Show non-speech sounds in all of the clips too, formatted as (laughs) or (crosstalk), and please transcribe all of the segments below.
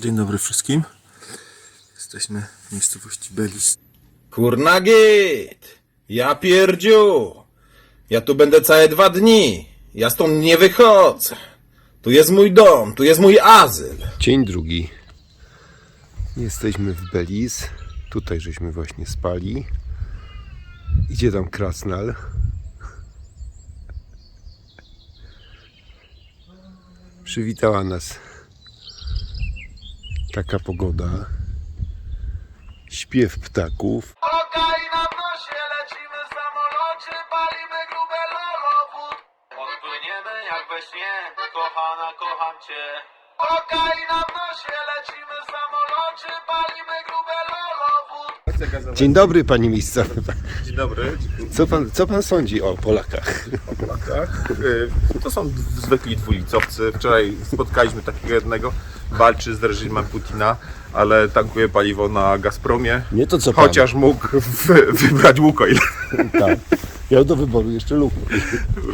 Dzień dobry wszystkim. Jesteśmy w miejscowości Belis. Kurna git! Ja pierdziu! Ja tu będę całe dwa dni. Ja stąd nie wychodzę. Tu jest mój dom, tu jest mój azyl. Dzień drugi. Jesteśmy w Belize. Tutaj żeśmy właśnie spali. Idzie tam krasnal. Przywitała nas taka pogoda. Śpiew ptaków. Okej, na nosie lecimy w samolocie, palimy grube lolowód. Odpłyniemy jak we śnie, kochana, kocham cię. Okej, na nosie lecimy w samolocie, palimy grube lolowód. Dzień dobry, panie miejscowy. Dzień dobry. Co pan, co pan sądzi o Polakach? Tak. y, To są zwykli dwulicowcy. Wczoraj spotkaliśmy takiego jednego. Walczy z reżimem Putina, ale tankuje paliwo na Gazpromie. Nie to, co pan. Chociaż mógł wy, wybrać Łukoil. (laughs) Tak. Miał do wyboru jeszcze Luku.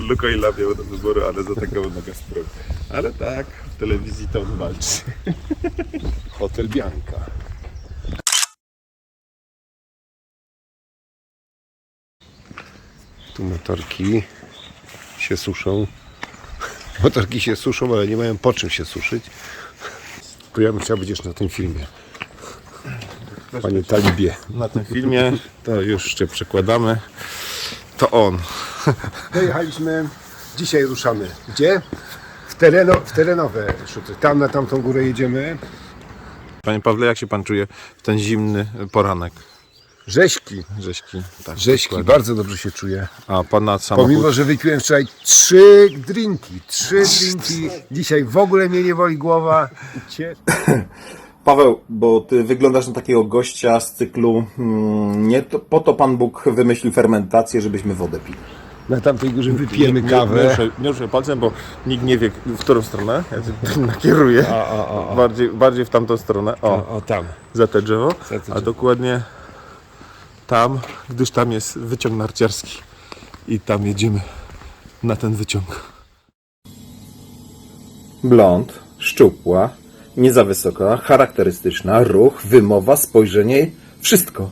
Lukoila miał do wyboru, ale zatankował na Gazpromie. Ale tak, w telewizji to on walczy. (laughs) Hotel Bianca. Tu motorki się suszą. Motorki się suszą, ale nie mają po czym się suszyć. To ja bym chciał być jeszcze na tym filmie. Panie Talibie. Na tym filmie to już jeszcze przekładamy. To on. Dojechaliśmy. Dzisiaj ruszamy. Gdzie? W, tereno, w terenowe szuty. Tam na tamtą górę jedziemy. Panie Pawle, jak się pan czuje w ten zimny poranek? Rzeźki. Rzeźki. Tak, dokładnie. Bardzo dobrze się czuję. A pana samochód? Pomimo, że wypiłem wczoraj trzy drinki, trzy drinki, dzisiaj w ogóle mnie nie boli głowa. Cie- (coughs) Paweł, bo ty wyglądasz na takiego gościa z cyklu mm, nie to, po to Pan Bóg wymyślił fermentację, żebyśmy wodę pili. Na tamtej górze wypijemy Nie- kawę. Nie, ruszaj palcem, bo nikt nie wie, w którą stronę. Ja (laughs) nakieruję. A, a, a. Bardziej, bardziej w tamtą stronę. O, O, o tam. za te drzewo. te A drzewo. dokładnie tam, gdyż tam jest wyciąg narciarski. I tam jedziemy na ten wyciąg. Blond, szczupła, nie za wysoka, charakterystyczna, ruch, wymowa, spojrzenie, wszystko.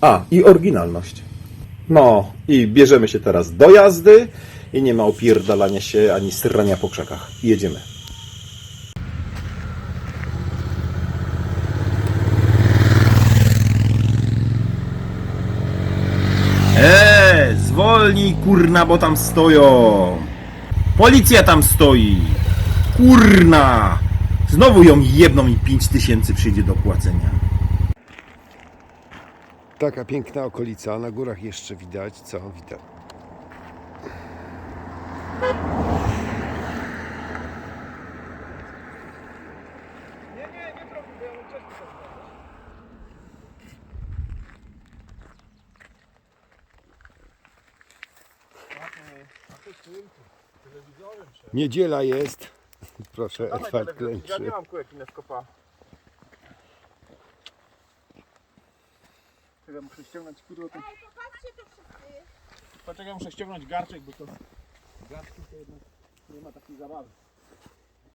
A, i oryginalność. No, i bierzemy się teraz do jazdy i nie ma opierdalania się ani srania po krzakach. Jedziemy. Zwolnij kurna, bo tam stoją. Policja tam stoi. Kurna! Znowu ją jedną i pięć tysięcy przyjdzie do płacenia. Taka piękna okolica, na górach jeszcze widać, co widać. Niedziela jest. (laughs) Proszę, Edward klęczy. mam kuleki na skopa. Ja muszę ściągnąć pudło ten... Popatrzcie to wszyscy. Poczekaj, muszę ściągnąć garczek, bo to... Garczki to jednak nie ma takiej zabawy.